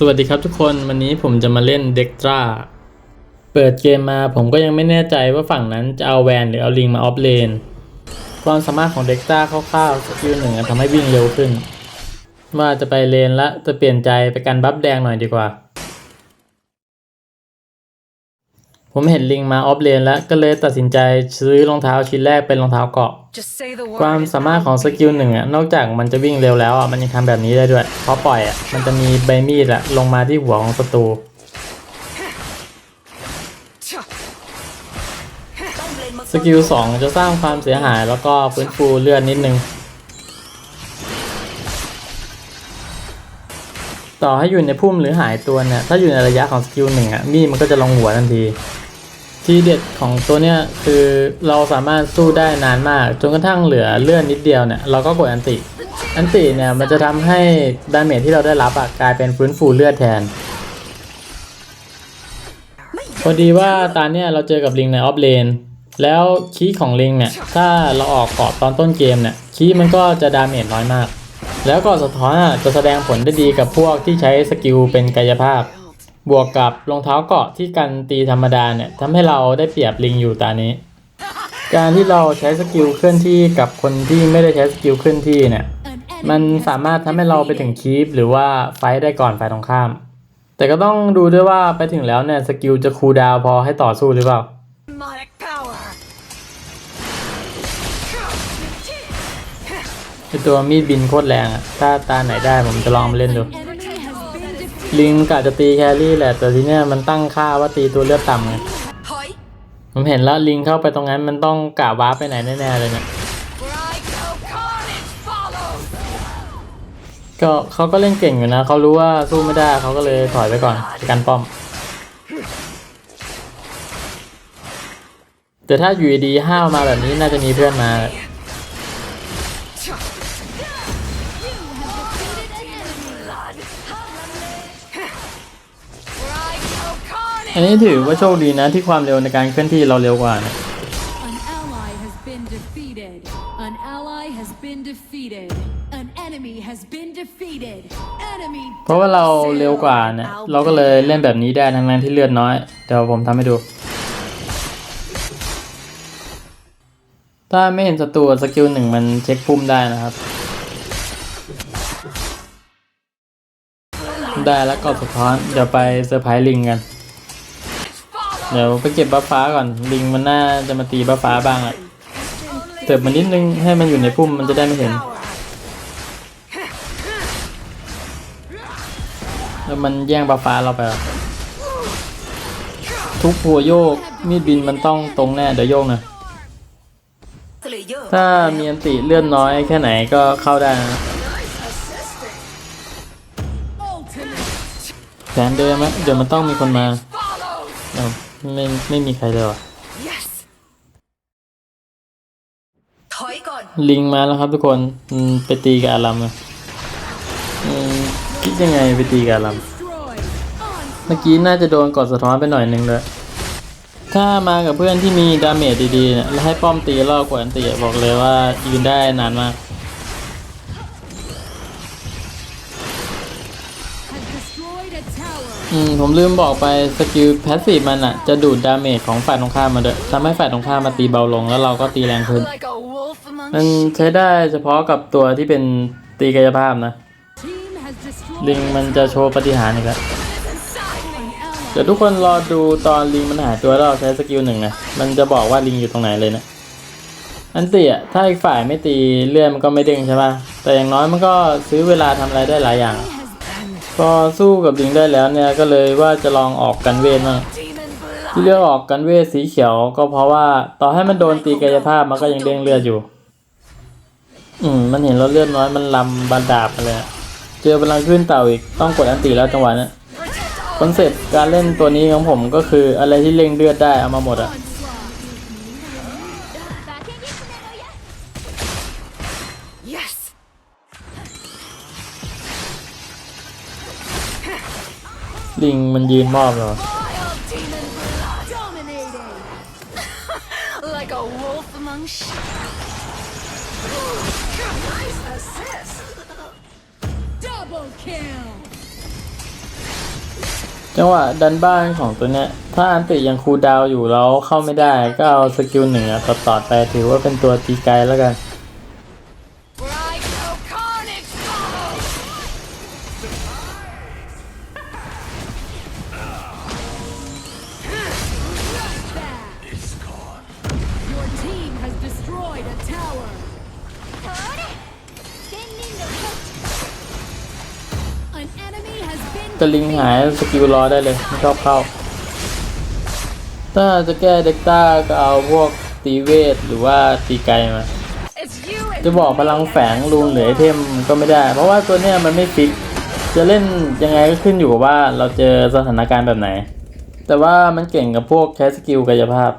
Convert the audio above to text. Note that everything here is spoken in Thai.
สวัสดีครับทุกคนวันนี้ผมจะมาเล่นเด็กตราเปิดเกมมาผมก็ยังไม่แน่ใจว่าฝั่งนั้นจะเอาแวนหรือเอาลิงมาออฟเลน ความสามารถของเด็กตราคร่าวๆสกิลหนึ่งทำให้วิ่งเร็วขึ้น ว่าจะไปเลนละจะเปลี่ยนใจไปกันบัฟแดงหน่อยดีกว่า ผมเห็นลิงมาออฟเลนแล้วก็เลยตัดสินใจซื้อรองเท้าชิ้นแรกเป็นรองเท้าเกาะ Just say the word. ความสามารถของสกิลหนึ่งอะนอกจากมันจะวิ่งเร็วแล้วอะมันยังทำแบบนี้ได้ด้วยเพราะปล่อยอะมันจะมีใบมีดอะลงมาที่หัวของศัตรูสกิลสองจะสร้างความเสียหายแล้วก็ฟื้นฟูเลือดนิดนึง ต่อให้อยู่ในพุ่มหรือหายตัวเนี่ย ถ้าอยู่ในระยะของสกิลหนึ่งอะมีดมันก็จะลงหัวทันที ทีเด็ดของตัวเนี้ยคือเราสามารถสู้ได้นานมาก จนกระทั่งเหลือเลือดนิดเดียวเนี่ยเราก็กดอันติ อันติเนี่ยมันจะทำให้ดาเมจที่เราได้รับอะกลายเป็นฟื้นฟูเลือดแทน พอดีว่าตาเนี่ยเราเจอกับลิงในออฟเลนแล้วคีย์ของลิงเนี่ยถ้าเราออกเกาะตอนต้นเกมเนี่ยคีย์มันก็จะดาเมจน้อยมาก แล้วก็สะท้อนอะจะแสดงผลได้ดีกับพวกที่ใช้สกิลเป็นกายภาพ บวกกับรองเท้าเกาะที่กันตีธรรมดาเนี่ยทำให้เราได้เปรียบลิงอยู่ตานี้ การที่เราใช้สกิลเคลื่อนที่กับคนที่ไม่ได้ใช้สกิลเคลื่อนที่เนี่ยมันสามารถทำให้เราไปถึงคีปหรือว่าไฟได้ก่อนฝ่ายตรงข้าม แต่ก็ต้องดูด้วยว่าไปถึงแล้วเนี่ยสกิลจะคูลดาวพอให้ต่อสู้หรือเปล่าไอตัวมีดบินโคตรแรงอะถ้าตาไหนได้ผมจะลองมาเล่นดู ลิงกะจะตีแครี่แหละ แต่ทีเนี้ยมันตั้งค่าว่าตีตัวเลือดต่ำไงถอยผมเห็นแล้วลิงเข้าไปตรงนั้นมันต้องกะวาร์ปไปไหนแน่ๆเลยเนี่ย Where I go, carnage follows. ก็เขาก็เล่นเก่งอยู่นะเขารู้ว่าสู้ไม่ได้เขาก็เลยถอยไปก่อนกันป้อม แต่ถ้าอยู่ดีๆห้าวมาแบบนี้น่าจะมีเพื่อนมา อันนี้ถือว่าโชคดีนะที่ความเร็วในการเคลื่อนที่เราเร็วกว่านะ An ally has been defeated. An ally has been defeated. An enemy has been defeated. Enemy เพราะว่าเราเร็วกว่าเนี่ยเราก็เลยเล่นแบบนี้ได้ทั้งนั้นที่เลือดน้อย เดี๋ยวผมทำให้ดู ถ้าไม่เห็นศัตรูสกิลหนึ่งมันเช็คพุ่มได้นะครับ ได้แล้วก็สะท้อนเดี๋ยวไปเซอร์ไพรส์ลิงกัน เดี๋ยวไปเก็บบัฟฟ้าก่อนลิงมันน่าจะมาตีบัฟฟ้าบ้างแหละเติบมันนิดนึงให้มันอยู่ในพุ่มมันจะได้ไม่เห็น แล้วมันแย่งบัฟฟ้าเราไปทุกหัวโยกมีดบินมันต้องตรงแน่เดี๋ยวโยกนะถ้ามีอันติเลื่อนน้อยแค่ไหนก็เข้าได้นะแผนเดิมอะเดี๋ยวมันต้องมีคนมา Follows. เอา ไม่ไม่มีใครเลยว่ะ Yes. ถอยก่อนลิงมาแล้วครับทุกคนอืมไปตีกับอารัมอะอืมคิดยังไงไปตีกับอารัม Destroyed. On เมื่อกี้น่าจะโดนกดสะท้อนไปหน่อยนึงเลยถ้ามากับเพื่อนที่มีดาเมจดีๆเนี่ยแล้วให้ป้อมตีรอบกว่าอันตีอะบอกเลยว่ายืนได้นานมาก อืมผมลืมบอกไปสกิลแพสซีฟมันอะจะดูดดาเมจของฝ่ายตรงข้ามมาด้วยทำให้ฝ่ายตรงข้ามมาตีเบาลงแล้วเราก็ตีแรงขึ้น มันใช้ได้เฉพาะกับตัวที่เป็นตีกายภาพนะ ลิงมันจะโชว์ปฏิหารอีกแล้วเดี๋ยวทุกคนรอดูตอนลิงมันหายตัวแล้วเราใช้สกิลหนึ่งนะ มันจะบอกว่าลิงอยู่ตรงไหนเลยนะ อันตีอะถ้าอีกฝ่ายไม่ตีเลื่อนมันก็ไม่เด้งใช่ปะแต่อย่างน้อยมันก็ซื้อเวลาทำอะไรได้หลายอย่าง พอสู้กับลิงได้แล้วเนี่ยก็เลยว่าจะลองออกกันเวทมางที่เลือกออกกันเวทสีเขียวก็เพราะว่าต่อให้มันโดนตีกายภาพมันก็ยังเด้งเลือดอยู่ อืมมันเห็นเราเลือดน้อยมันลำบันดาบมาเลยอะเจอพลังขึ้นเต่าอีกต้องกดอันตีแล้วจังหวะนี้คอนเซ็ปต์การเล่นตัวนี้ของผมก็คืออะไรที่เล่งเลือดได้เอามาหมดอะ ลิงมันยืนมอบเหรอ Vile demon blood. dominating. Like a wolf among sheep. Nice assist. Double kill. จังหวะดันบ้านของตัวเนี้ย ถ้าอันติยังคูลดาวน์อยู่แล้วเข้าไม่ได้ ก็เอาสกิลหนึ่งอะต่อต่อไปถือว่าเป็นตัวตีไกลแล้วกัน จะลิงหายสกิลรอได้เลยไม่ชอบเข้า ถ้าจะแก้เด็กต้าก็เอาพวกตีเวทหรือว่าตีไกมา จะบอกพลังแฝงรูนหรือไอเทมก็ไม่ได้ เพราะว่าตัวเนี้ยมันไม่ฟิก จะเล่นยังไงก็ขึ้นอยู่กับว่าเราเจอสถานการณ์แบบไหน แต่ว่ามันเก่งกับพวกใช้สกิลกายภาพ